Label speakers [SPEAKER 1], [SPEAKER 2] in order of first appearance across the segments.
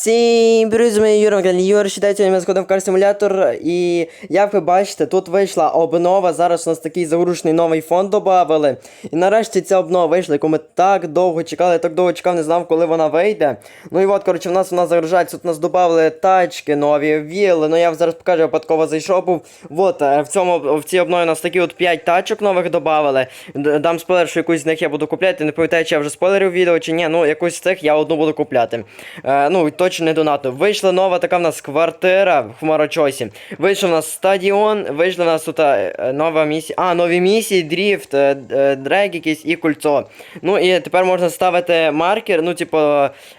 [SPEAKER 1] Всім привіт, з моєю Юром, каналі Юр, заходимо в кар симулятор і як ви бачите, тут вийшла обнова, зараз у нас такий загрушений новий фонд додали. І нарешті ця обнова вийшла, яку ми так довго чекали, я так довго чекав, не знав, коли вона вийде. Ну і от, коротше, в нас вона загружається, тут у нас додали тачки, нові віли, ну я вам зараз покажу, випадково зайшов був. От, е, в цьому, в цій обнові у нас такі от 5 тачок нових додали. Дам спойлер, що якусь з них я буду купляти, не пам'ятаю, чи я вже спойлерив відео, чи ні, ну якусь з цих я одну буду купляти. Е, ну, точно не донатно. Вийшла нова така в нас квартира в Хмарочосі. Вийшов у нас стадіон, вийшла у нас тут е, нова місія. А, нові місії, дріфт, е, е, дрек якийсь і кольцо. Ну і тепер можна ставити маркер, ну, типу,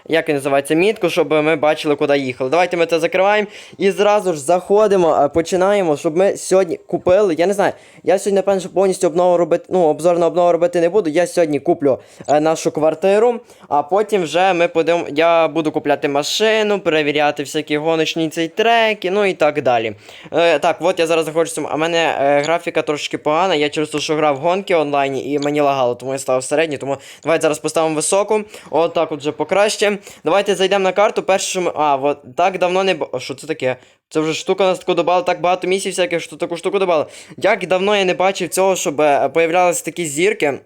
[SPEAKER 1] як він називається, мітку, щоб ми бачили, куди їхали. Давайте ми це закриваємо і зразу ж заходимо, починаємо, щоб ми сьогодні купили. Я не знаю, я сьогодні, напевно, повністю обнову робити, ну, обзор на обнову робити не буду. Я сьогодні куплю нашу квартиру, а потім вже ми подивимо, я буду купляти машину, перевіряти всякі гоночні цей треки, ну і так далі. Е, так, от я зараз знаходжуся, а в мене е, графіка трошки погана, я через те, що грав гонки онлайні і мені лагало, тому я ставив середню, тому давайте зараз поставимо високу. От так от вже покраще. Давайте зайдемо на карту. Перше. А, от так давно не. Що це таке? Це вже штука нас таку добавила, так багато місій всяких, що таку штуку добавили. Як давно я не бачив цього, щоб е, появлялися такі зірки.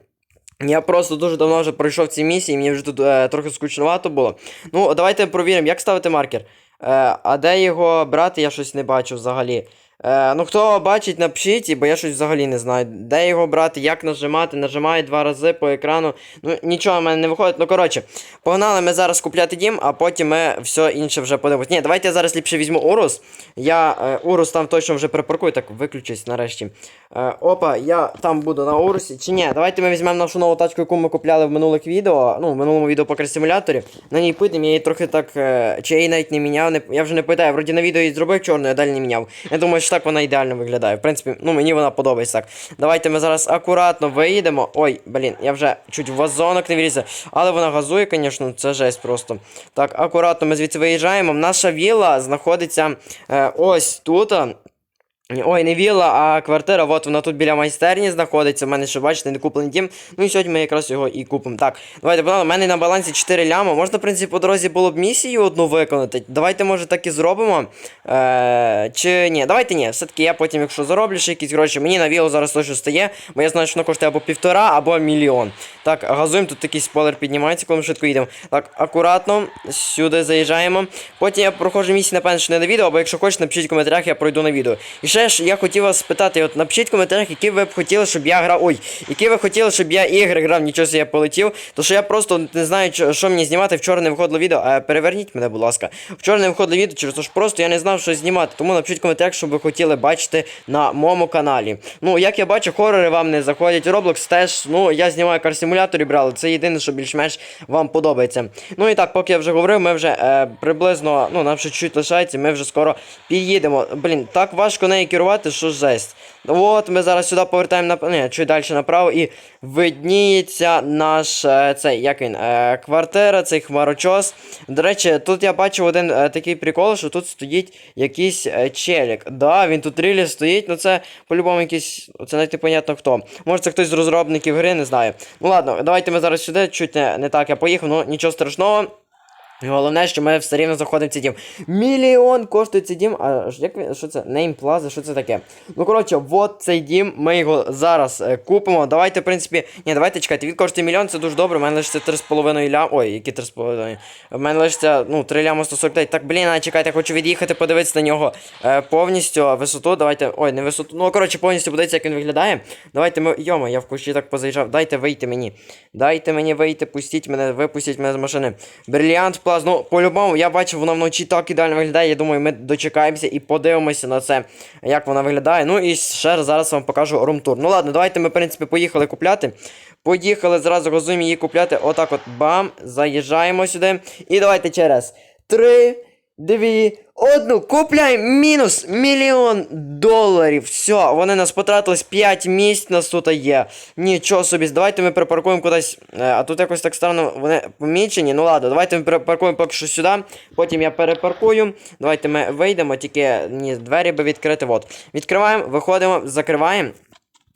[SPEAKER 1] Я просто дуже давно вже пройшов ці місії, мені вже тут е, трохи скучновато було. Ну, давайте провіримо, як ставити маркер. Е, а де його брати, я щось не бачу взагалі. Е, ну, хто бачить, напишіть, бо я щось взагалі не знаю. Де його брати, як нажимати, нажимаю два рази по екрану. Ну, нічого в мене не виходить. Ну, коротше, погнали ми зараз купляти дім, а потім ми все інше вже подивимось. Ні, давайте я зараз ліпше візьму Урус. Я е, Урус там точно вже припаркую, так виключусь нарешті. Е, опа, я там буду на Урусі. Чи ні, давайте ми візьмемо нашу нову тачку, яку ми купляли в минулих відео. Ну, в минулому відео по симуляторі. На ній підемо, я її трохи так. Е, чи я її навіть не міняв. Не, я вже не пам'ятаю, вроді на відео її зробив чорною, а далі не міняв. Я думаю, що так вона ідеально виглядає. В принципі, ну мені вона подобається так. Давайте ми зараз акуратно виїдемо. Ой, блін, я вже чуть в вазонок не врізав. Але вона газує, звісно, це жесть просто. Так, акуратно ми звідси виїжджаємо. Наша вілла знаходиться е, ось тут. Ой, не вілла, а квартира, от вона тут біля майстерні знаходиться. У мене ще бачите, не куплений дім. Ну і сьогодні ми якраз його і купимо. Так, давайте погнали. У мене на балансі 4 ляма. Можна, в принципі, по дорозі було б місію одну виконати. Давайте, може, так і зробимо. Е, чи ні, давайте ні. Все-таки я потім, якщо зароблю ще якісь гроші, мені на вілу зараз точно стає, бо я знаю, що воно коштує або півтора, або мільйон. Так, газуємо, тут такий спойлер піднімається, коли ми швидко їдемо. Так, акуратно, сюди заїжджаємо. Потім я проходжу місію, напевно, що не на відео, або якщо хочете, напишіть в коментарях, я пройду на відео. І ще ж я хотів вас спитати, от напишіть в коментарях, які ви б хотіли, щоб я грав. Ой, які ви хотіли, щоб я ігри грав, нічого я полетів. То що я просто не знаю, що, мені знімати. Вчора не виходило відео. А переверніть мене, будь ласка. Вчора не виходило відео, через те, що просто я не знав, що знімати. Тому напишіть в коментарях, що ви хотіли бачити на моєму каналі. Ну, як я бачу, хорори вам не заходять. Roblox теж, ну, я знімаю кар-симуляторі брали. Це єдине, що більш-менш вам подобається. Ну і так, поки я вже говорив, ми вже е, приблизно, ну, нам ще чуть лишається, ми вже скоро під'їдемо. Блін, так важко нею керувати, що жесть. От ми зараз сюди повертаємо на Ні, чуть далі направо і видніється наш е, цей, як він, е, квартира, цей хмарочос. До речі, тут я бачив один е, такий прикол, що тут стоїть якийсь челік. Да, він тут рілі стоїть, ну це по-любому якийсь. Це навіть непонятно хто. Може це хтось з розробників гри, не знаю. Ну ладно, давайте ми зараз сюди, чуть не, не так я поїхав, ну нічого страшного. Головне, що ми все рівно заходимо в цей дім. Мільйон коштує цей дім. А як він, що це? Name Plaza, що це таке? Ну, коротше, от цей дім, ми його зараз е, купимо. Давайте, в принципі. Ні, давайте чекайте, він коштує мільйон, це дуже добре. У мене лишиться 3,5 лям. Ой, які 3,5. У мене лишиться, ну, 3 ляма 149. Так, блін, а чекайте, хочу від'їхати, подивитися на нього е, повністю висоту. Давайте. Ой, не висоту. Ну, коротше, повністю подивитися, як він виглядає. Давайте ми. Йома, я в кущі так позаїжджав. Дайте вийти мені. Дайте мені вийти, пустіть мене, випустіть мене з машини. Брилліант Плаз, ну, по-любому, я бачив, вона вночі так ідеально виглядає. Я думаю, ми дочекаємося і подивимося на це, як вона виглядає. Ну і ще раз зараз вам покажу румтур. Ну ладно, давайте ми, в принципі, поїхали купляти. Поїхали зразу розумію її купляти. Отак от бам. Заїжджаємо сюди. І давайте через. Три. Дві, одну, купляємо мінус мільйон доларів. Все, вони нас потратились 5 місць, нас тут є. Нічого собі, давайте ми припаркуємо кудись. Е, А тут якось так странно вони помічені. Ну ладно, давайте ми припаркуємо поки що сюди. Потім я перепаркую. Давайте ми вийдемо, тільки ні, двері би відкрити. От. Відкриваємо, виходимо, закриваємо.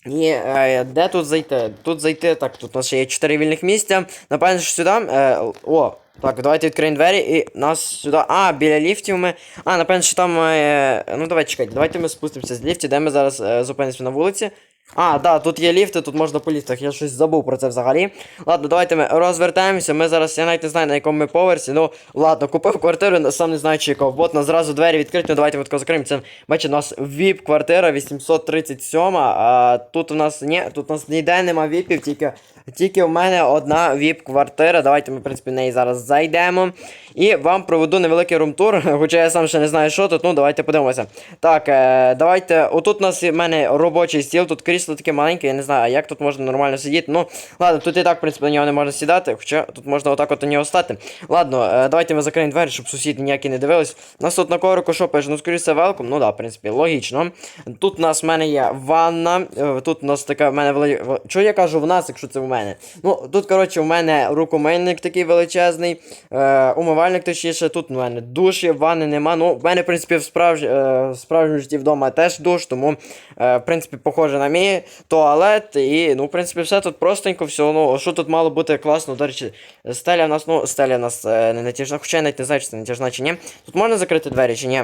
[SPEAKER 1] І е, де тут зайти? Тут зайти, так, тут у нас ще є 4 вільних місця. Напевно, що сюди. Е, о, Так, давайте відкриємо двері і нас сюди. А, біля ліфтів ми. А, напевно, що там. Е... Ну давай чекайте, давайте ми спустимося з ліфтів, де ми зараз е, зупинимося на вулиці. А, да, тут є ліфти, тут можна по ліфтах. Я щось забув про це взагалі. Ладно, давайте ми розвертаємося. Ми зараз, я навіть не знаю, на якому ми поверсі. Ну, ладно, купив квартиру, сам не знаю, чи якого. Вот нас зразу двері відкриті, ну давайте ми тако закриємо. Це, бачите, у нас ВІП-квартира 837, а тут у нас ні, тут у нас ніде нема віпів, тільки. Тільки в мене одна віп-квартира. Давайте ми, в принципі, в неї зараз зайдемо. І вам проведу невеликий румтур, хоча я сам ще не знаю, що тут. Ну, давайте подивимося. Так, е, давайте. Отут у нас в мене робочий стіл, тут крісло таке маленьке, я не знаю, як тут можна нормально сидіти. Ну, ладно, тут і так, в принципі, на нього не можна сідати, хоча тут можна отак от на нього стати. Ладно, е, давайте ми закриємо двері, щоб сусіди ніякі не дивились. У нас тут на коврику що пише? Ну, скоріше, велком. Ну да, в принципі, логічно. Тут у нас в мене є ванна. е, Тут у нас така в мене вели... Чого я кажу в нас, якщо це в мене? Ну, тут, коротше, в мене рукомийник такий величезний, е, умивальник точніше, тут в мене душ є, ванни нема. Ну, в мене, в принципі, в, справж... е, справжньому житті вдома теж душ, тому, е, в принципі, похоже на мій туалет. І, ну, в принципі, все тут простенько, все. Ну, що тут мало бути класно, до речі, стеля в нас, ну, стеля в нас е, не натяжна, хоча я навіть не знаю, чи це натяжна чи ні. Тут можна закрити двері чи ні?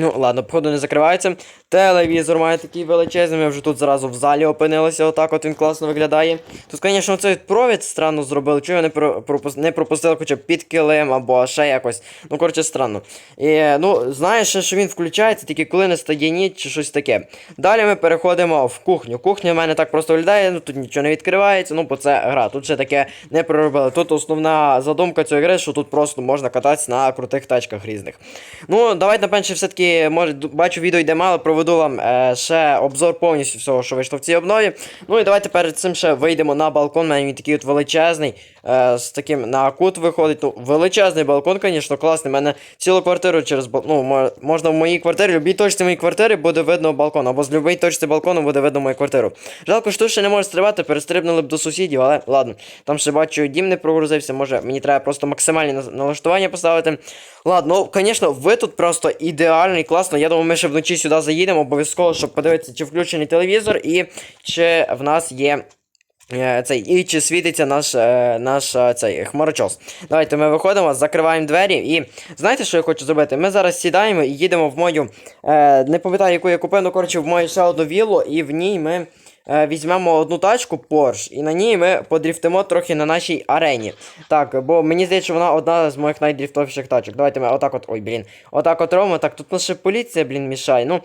[SPEAKER 1] Ну, ладно, походу не закривається. Телевізор має такий величезний, ми вже тут зразу в залі опинилися, отак от він класно виглядає. Тут, звісно, цей провід странно зробили, чого не, про, пропус- не пропустили хоча б під килим або ще якось. Ну, коротше, странно. І, ну, знаєш, що він включається, тільки коли не стає ніч чи щось таке. Далі ми переходимо в кухню. Кухня в мене так просто виглядає, ну тут нічого не відкривається, ну бо це гра. Тут ще таке не проробили. Тут основна задумка цієї гри, що тут просто можна кататися на крутих тачках різних. Ну, давайте, напевно, все-таки, може, бачу, відео йде мало, проведу вам е, ще обзор повністю всього, що вийшло в цій обнові. Ну і давайте перед цим ще вийдемо на балкон. У мене він такий от величезний. Е, з таким на кут виходить. Ну, величезний балкон, звісно, класний. У мене цілу квартиру через. Ну, можна в моїй квартирі, в любій точці моєї квартири буде видно балкон, або з любої точці балкону буде видно мою квартиру. Жалко, що тут ще не може стрибати, перестрибнули б до сусідів, але ладно. Там ще бачу, дім не прогрузився, може мені треба просто максимальні налаштування поставити. Ладно, ну, звісно, ви тут просто ідеальний, класно. Я думаю, ми ще вночі сюди заїдемо, обов'язково, щоб подивитися, чи включений телевізор і чи в нас є. Е, Цей, і чи світиться наш, е, наш е, цей хмарочос. Давайте ми виходимо, закриваємо двері. І знаєте, що я хочу зробити? Ми зараз сідаємо і їдемо в мою. Не пам'ятаю, яку я купив, ну коротше, в мою ще одну віллу, і в ній ми візьмемо одну тачку Porsche, і на ній ми подріфтимо трохи на нашій арені. Так, бо мені здається, вона одна з моїх найдріфтовіших тачок. Давайте ми отак от. Ой, блін. Отак от робимо. Так, тут наша поліція, блін, мішає. Ну.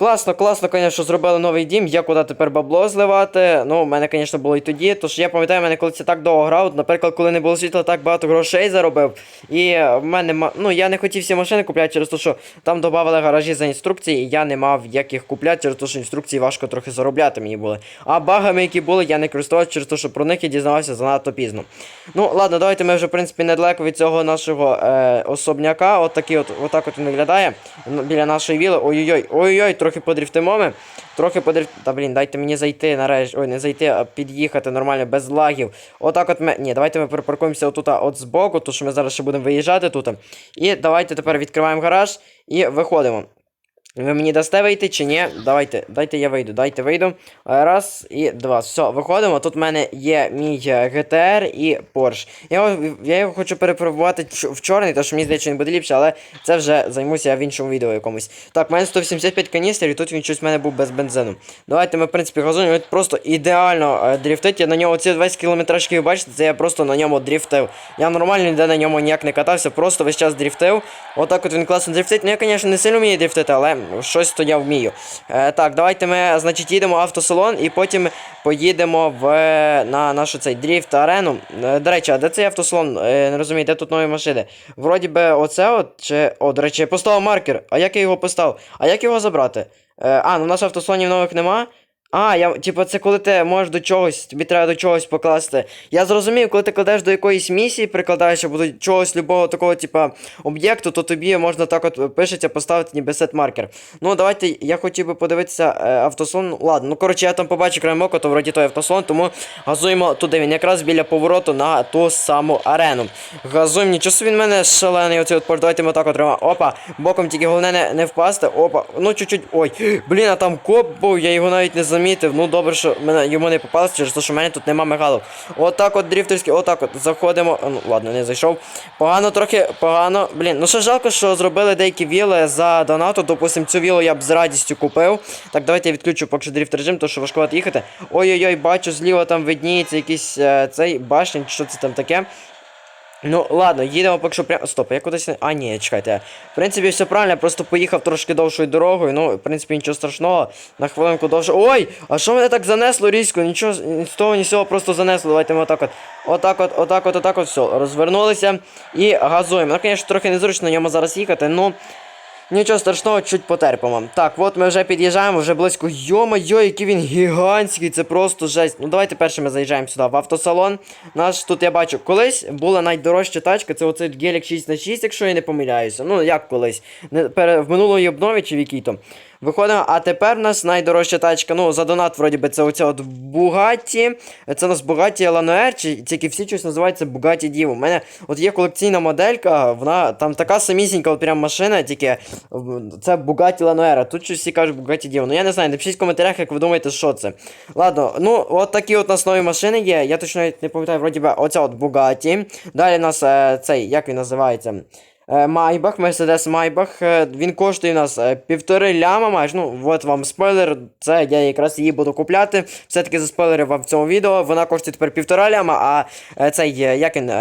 [SPEAKER 1] Класно, класно, звісно, зробили новий дім. Є куди тепер бабло зливати. Ну, в мене, звісно, було і тоді. Тож я пам'ятаю, мене коли це так довго грав. Наприклад, коли не було світла, так багато грошей заробив. І в мене ну, я не хотів всі машини купляти через те, що там додавали гаражі за інструкції, і я не мав як їх купляти, через те, що інструкції важко трохи заробляти мені були. А багами, які були, я не користувався через те, що про них я дізнавався занадто пізно. Ну, ладно, давайте ми вже, в принципі, недалеко від цього нашого е, особняка. От такий от, отак от він виглядає. Біля нашої віли. Ой-ой-ой, ой-ой, трохи подріфтимо ми. Трохи подриф... Та блін, дайте мені зайти нарешті. Ой, не зайти, а під'їхати нормально, без лагів. Отак от ми. Ні, давайте ми припаркуємося отут от збоку, тому що ми зараз ще будемо виїжджати тут. І давайте тепер відкриваємо гараж і виходимо. Ви мені дасте вийти чи ні? Давайте, дайте я вийду, дайте вийду. Е, Раз і два. Все, виходимо. Тут в мене є мій е, GTR і Porsche. Я його, я його хочу перепробувати в чорний, тому що мені здається, він буде ліпше, але це вже займуся в іншому відео якомусь. Так, в мене 185 каністрів, і тут він щось в мене був без бензину. Давайте ми, в принципі, газуємо. Він просто ідеально е, дрифтить. Я на нього ці 20 кілометраж, які ви бачите, це я просто на ньому дрифтив. Я нормально ніде на ньому ніяк не катався, просто весь час дрифтив. Отак от він класно дрифтить. Ну я, звісно, не сильно вмію дрифтити, але щось то я вмію. Е, так, давайте ми, значить, їдемо в автосалон і потім поїдемо в, на нашу цей дріфт арену. Е, до речі, а де цей автосалон? Е, не розумію, де тут нові машини? Вроді би, оце от, чи. О, до речі, я поставив маркер. А як я його поставив? А як його забрати? Е, а, ну в нас автосалонів нових нема. А, я, типу, це коли ти можеш до чогось, тобі треба до чогось покласти. Я зрозумів, коли ти кладеш до якоїсь місії, прикладаєш або до чогось любого такого, типу, об'єкту, то тобі можна так от пишеться поставити ніби сет маркер. Ну, давайте, я хотів би подивитися е, автослон. Ладно, ну коротше, я там побачив краєм ока, то вроді той автослон, тому газуємо туди. Він якраз біля повороту на ту саму арену. Газуємо, нічого собі він мене шалений оцей от порт. Давайте ми так отримаємо. Опа, боком тільки головне не, не впасти. Опа, ну чуть-чуть. Ой, блін, а там коп був, я його навіть не замітив. Замітив. Ну добре, що мене йому не попалося, через те, що в мене тут нема мигалок. Отак от дріфтерський, отак от заходимо. Ну ладно, не зайшов. Погано трохи, погано. Блін, ну ще жалко, що зробили деякі віли за донату. Допустим, цю вілу я б з радістю купив. Так, давайте я відключу поки що дріфт режим, тому що важкувато їхати. Ой-ой-ой, бачу, зліва там видніється якийсь е, цей башень, що це там таке. Ну, ладно, їдемо поки що прямо. Стоп, я кудись не. А, ні, чекайте. В принципі, все правильно, я просто поїхав трошки довшою дорогою. Ну, в принципі, нічого страшного. На хвилинку довше. Ой! А що мене так занесло різко? Нічого ні з того, ні з цього просто занесло. Давайте ми отак от. Отак от, отак от, отак от, все. Розвернулися і газуємо. Ну, звісно, трохи незручно на ньому зараз їхати, ну. Нічого страшного, чуть потерпимо. Так, от ми вже під'їжджаємо, вже близько. Йо-моє, який він гігантський, це просто жесть. Ну давайте першими заїжджаємо сюди в автосалон. Наш тут я бачу, колись була найдорожча тачка, це оцей Гелік 6 на 6 якщо я не помиляюся. Ну як колись. В минулої обнові чи в якій то. Виходимо, а тепер у нас найдорожча тачка. Ну, за донат, вроді би, це оця от Bugatti. Це у нас Bugatti Lanoer, чи тільки всі щось називаються Bugatti Divo. У мене от є колекційна моделька, вона там така самісінька, от прям машина, тільки це Bugatti Lanoer. Тут щось всі кажуть Bugatti Divo. Ну я не знаю, напишіть в коментарях, як ви думаєте, що це. Ладно, ну от такі от у нас нові машини є. Я точно не пам'ятаю, вроді би, оця от Bugatti. Далі у нас е, цей, як він називається? Е, Майбах, Мерседес Майбах, е, він коштує у нас е, півтори ляма майже. Ну, от вам спойлер. Це я якраз її буду купляти. Все-таки заспойлерив вам в цьому відео. Вона коштує тепер півтора ляма, а цей, як він.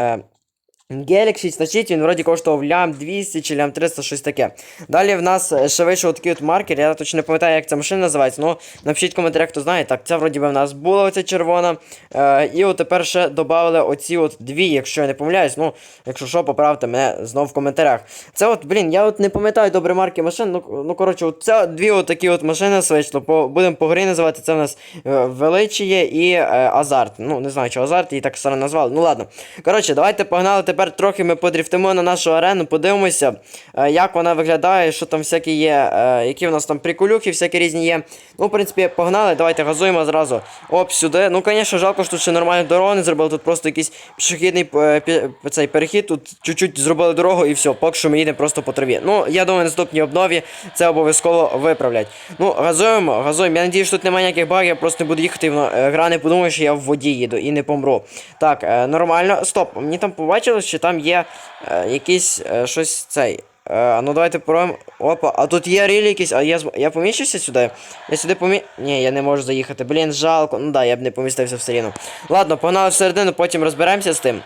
[SPEAKER 1] Гелік 6 на 6, він вроді коштував лям 200 чи лям 300, щось таке. Далі в нас е, ще вийшов такий от маркер, я точно не пам'ятаю, як ця машина називається, ну напишіть в коментарях, хто знає. Так, ця вроді би в нас була оця червона. Е, і от тепер ще додали оці от дві, якщо я не помиляюсь. Ну, якщо що, поправте мене знов в коментарях. Це от, блін, я от не пам'ятаю добре марки машин. Ну, ну коротше, от це дві от такі от машини вийшло. По, будемо по грі називати. Це в нас е, Величіє і е, Азарт. Ну, не знаю, чи Азарт, її так само назвали. Ну ладно. Коротше, давайте погнали. Тепер трохи ми подріфтимо на нашу арену, подивимося, е, як вона виглядає, що там всякі є, е, які в нас там приколюхи, всякі різні є. Ну, в принципі, погнали, давайте газуємо зразу. Оп, сюди. Ну, звісно, жалко, що тут ще нормальну дорогу не зробили. Тут просто якийсь пішохідний е, цей перехід. Тут чуть-чуть зробили дорогу і все. Поки що ми їдемо просто по траві. Ну, я думаю, наступній обнові це обов'язково виправлять. Ну, газуємо, газуємо. Я надію, що тут немає ніяких багів, я просто не буду їхати, і гра не подумає, що я в воді їду і не помру. Так, нормально. Стоп, мені там побачилось, що там є е, якийсь е, щось цей. Е, ну давайте пробуємо. Опа, а тут є рілі якісь, а я, я поміщуся сюди? Я сюди помі... Ні, я не можу заїхати. Блін, жалко. Ну да, я б не помістився все. Ладно, погнали всередину, потім розберемося з тим.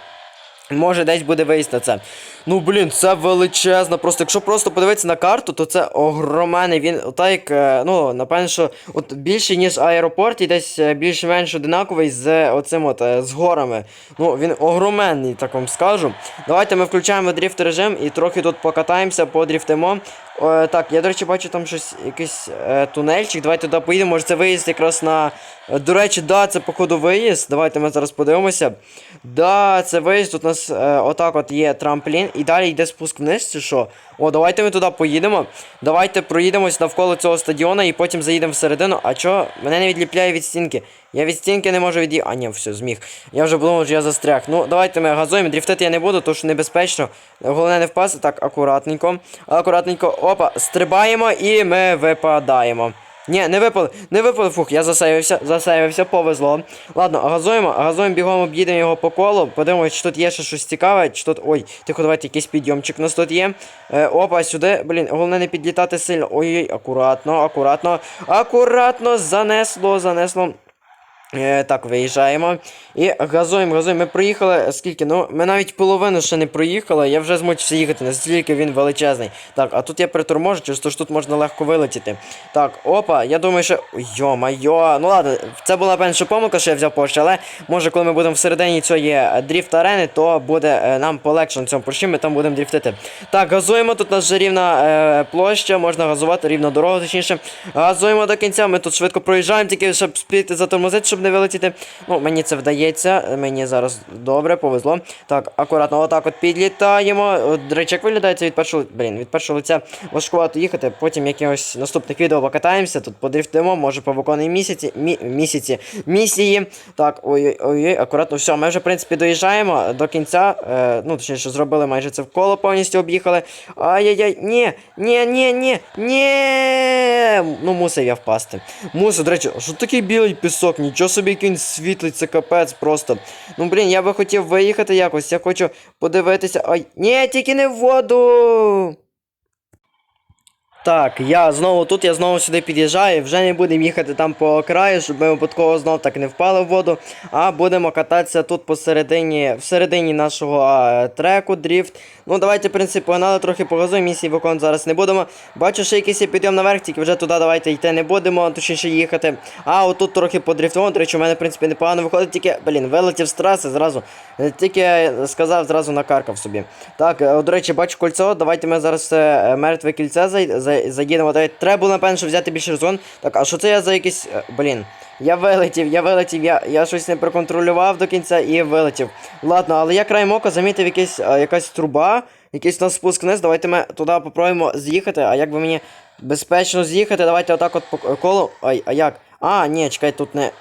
[SPEAKER 1] Може, десь буде виїзд на це. Ну, блін, це величезно. Просто якщо просто подивитися на карту, то це огроменний. Він так е, ну, напевно, що от більший, ніж аеропорт, і десь е, більш-менш одинаковий з оцим от е, з горами. Ну, він огроменний, так вам скажу. Давайте ми включаємо дріфт режим і трохи тут покатаємося, подріфтимо. Е, так, я, до речі, бачу там щось, якийсь е, тунельчик. Давайте туди поїдемо. Може це виїзд якраз на. е, До речі, да, це походу виїзд. Давайте ми зараз подивимося. Да, це виїзд. Тут у нас е, отак от є трамплін. І далі йде спуск вниз, чи що? О, давайте ми туди поїдемо. Давайте проїдемось навколо цього стадіона і потім заїдемо всередину. А чо? Мене не відліпляє від стінки. Я від стінки не можу від'їхати. А, ні, все, зміг. Я вже подумав, що я застряг. Ну, давайте ми газуємо. Дріфтити я не буду, тому що небезпечно. Головне не впасти. Так, акуратненько. Акуратненько. Опа, стрибаємо і ми випадаємо. Ні, не випали, не випали, фух, я засейвився, засейвився, повезло. Ладно, газуємо, газуємо, бігом об'їдемо його по колу, подивимось, чи тут є ще щось цікаве, чи тут. Ой, тихо, давайте якийсь підйомчик у нас тут є. Е, опа, сюди, блін, головне не підлітати сильно. Ой-ой, акуратно, акуратно, акуратно, занесло, занесло. Е, так, виїжджаємо. І газуємо, газуємо. Ми проїхали скільки? Ну, ми навіть половину ще не проїхали. Я вже змучився їхати, настільки він величезний. Так, а тут я приторможу, через те, що тут можна легко вилетіти. Так, опа, я думаю, що. Йо-майо. Ну ладно, це була перша помилка, що я взяв Porsche, але може, коли ми будемо всередині цієї дріфт арени, то буде е, нам полегше на цьому Porsche, ми там будемо дріфтити. Так, газуємо, тут у нас вже рівна е, площа, можна газувати, рівна дорога, точніше. Газуємо до кінця, ми тут швидко проїжджаємо, тільки щоб спіти затормозити, щоб не вилетіти. Ну, мені це вдається, мені зараз добре, повезло. Так, акуратно, отак от підлітаємо. Як виглядає від першого. Блін, від першого лиця важкувато їхати. Потім якихось наступних відео покатаємося, тут подрифтимо, може повиконуємо місяці, мі, місяці, місії. Так, ой-ой-ой, акуратно, все, ми вже, в принципі, доїжджаємо до кінця. Е, ну, точніше, зробили майже це вколо, повністю об'їхали. Ай-яй-яй, ні, ні, ні, ні, ні. Ну, мусив я впасти. Мусив, до речі, що такий білий пісок? Нічого собі кінь він світлий, це капець просто. Ну, блін, я би хотів виїхати якось, я хочу подивитися. Ай, ні, тільки не в воду. Так, я знову тут, я знову сюди під'їжджаю, вже не будемо їхати там по краю, щоб ми випадково знов так не впали в воду, а будемо кататися тут посередині, всередині нашого а, треку, дріфт. Ну давайте, в принципі, погнали трохи погазуємо, місії виконувати зараз не будемо. Бачу, що якийсь підйом наверх, тільки вже туди давайте йти не будемо, точніше їхати. А отут трохи подрифтуємо, до речі, у мене, в принципі, непогано виходить, тільки, блін, вилетів з траси зразу. Е, Тільки сказав, зразу накаркав собі. Так, е, до речі, бачу кольцо, давайте ми зараз е, мертве кільце зай- за- заїдемо. Треба було, напевно, що взяти більше резон. Так, а що це я за якийсь. е, Блін. Я вилетів, я вилетів, я, я щось не проконтролював до кінця і вилетів. Ладно, але я краєм ока замітив якийсь, е, якась труба, якийсь у нас спуск вниз. Давайте ми туди попробуємо з'їхати. А як би мені безпечно з'їхати, давайте отак от по колу. Ай, а як? А, ні, чекай, тут не.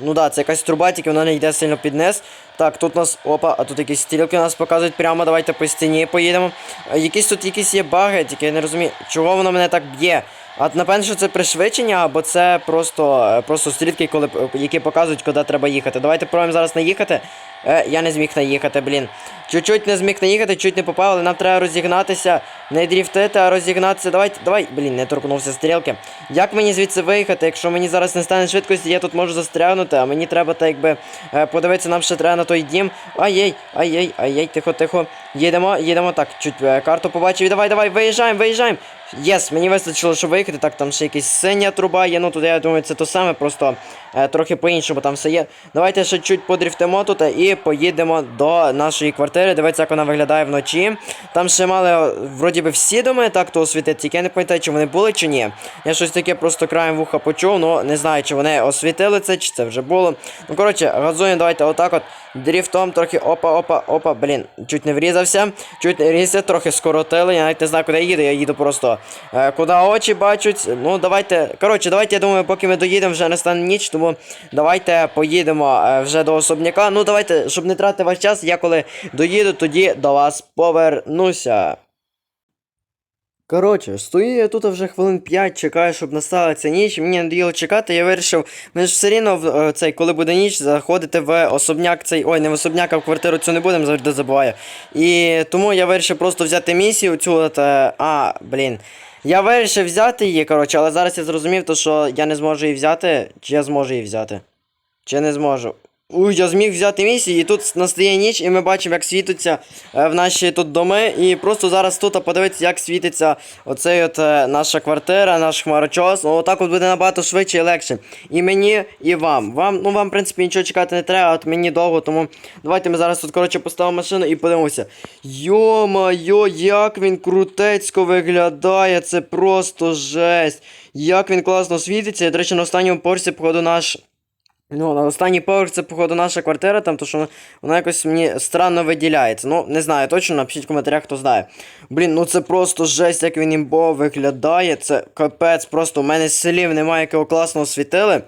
[SPEAKER 1] Ну да, це якась труба, тільки вона не йде сильно під низ. Так, тут у нас. Опа, а тут якісь стрілки нас показують прямо. Давайте по стіні поїдемо. Якісь тут якісь є баги, тільки я не розумію, чого воно мене так б'є. А напевно, що це пришвидшення, або це просто, е, просто стрілки, коли, які показують, куди треба їхати. Давайте пробуємо зараз наїхати. Е, я не зміг наїхати, блін. Чуть-чуть не зміг наїхати, чуть не попав, але нам треба розігнатися. Не дріфтити, а розігнатися. Давай, давай, блін, не торкнувся стрілки. Як мені звідси виїхати? Якщо мені зараз не стане швидкості, я тут можу застрягнути, а мені треба так якби е, подивитися, нам ще треба на той дім. Ай-яй, ай-яй, ай-яй, тихо, тихо. Їдемо, їдемо. Так, чуть е, карту побачив. Давай, давай, виїжджаємо, виїжджаємо. Єс, мені вистачило, щоб виїхати. Так, там ще якась синя труба є. Ну тут я думаю, це то саме, просто е, трохи по-іншому там все є. Давайте ще чуть подрифтимо тут е, і поїдемо до нашої квартири. Дивіться, як вона виглядає вночі. Там ще мали, вроді би, всі доми так то освітити, тільки я не пам'ятаю, чи вони були, чи ні. Я щось таке просто краєм вуха почув, ну не знаю, чи вони освітили це, чи це вже було. Ну, коротше, газуємо, давайте отак от. Дріфтом трохи опа, опа, опа, блін, чуть не врізався, чуть не врізався, трохи скоротили. Я навіть не знаю, куди я їду, я їду просто е, куди очі бачать. Ну, давайте. Коротше, давайте, я думаю, поки ми доїдемо, вже не стане ніч, тому давайте поїдемо е, вже до особняка. Ну, давайте, щоб не тратити ваш час, я коли доїду, тоді до вас повернуся. Коротше, стою я тут вже хвилин 5, чекаю, щоб настала ця ніч. Мені надоїло чекати, я вирішив, ми ж все рівно е, цей, коли буде ніч, заходити в особняк цей. Ой, не в особняк, а в квартиру цю не будемо, завжди забуваю. І тому я вирішив просто взяти місію цю. От, е, а, блін. Я вирішив взяти її, коротше, але зараз я зрозумів, то, що я не зможу її взяти. Чи я зможу її взяти? Чи не зможу? Уй, я зміг взяти місію, і тут настає ніч, і ми бачимо, як світиться е, в наші тут доми. І просто зараз тут подивитися, як світиться оцей от е, наша квартира, наш хмарочос. Ну, отак от буде набагато швидше і легше. І мені, і вам. Вам, ну вам, в принципі, нічого чекати не треба, от мені довго, тому давайте ми зараз тут, коротше, поставимо машину і подивимося. Йо-майо, як він крутецько виглядає, це просто жесть. Як він класно світиться. І, до речі, на останньому поверсі, походу, наш. Ну, на останній поверх це, походу, наша квартира, там, то що вона якось мені странно виділяється. Ну, не знаю точно, напишіть в коментарях, хто знає. Блін, ну це просто жесть, як він імбово виглядає. Це капець, просто у мене слів немає, якого класного світили.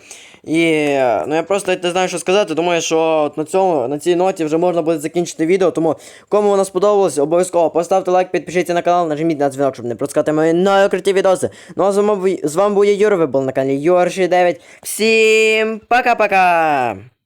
[SPEAKER 1] І е, ну я просто не знаю, що сказати. Думаю, що от на цьому, на цій ноті вже можна буде закінчити відео. Тому кому воно сподобалось, обов'язково поставте лайк, підпишіться на канал, нажміть на дзвінок, щоб не пропускати мої нові круті відоси. Ну а з вами, з вами був я Юра, ви були на каналі Юрші 9. Всім пока-пока!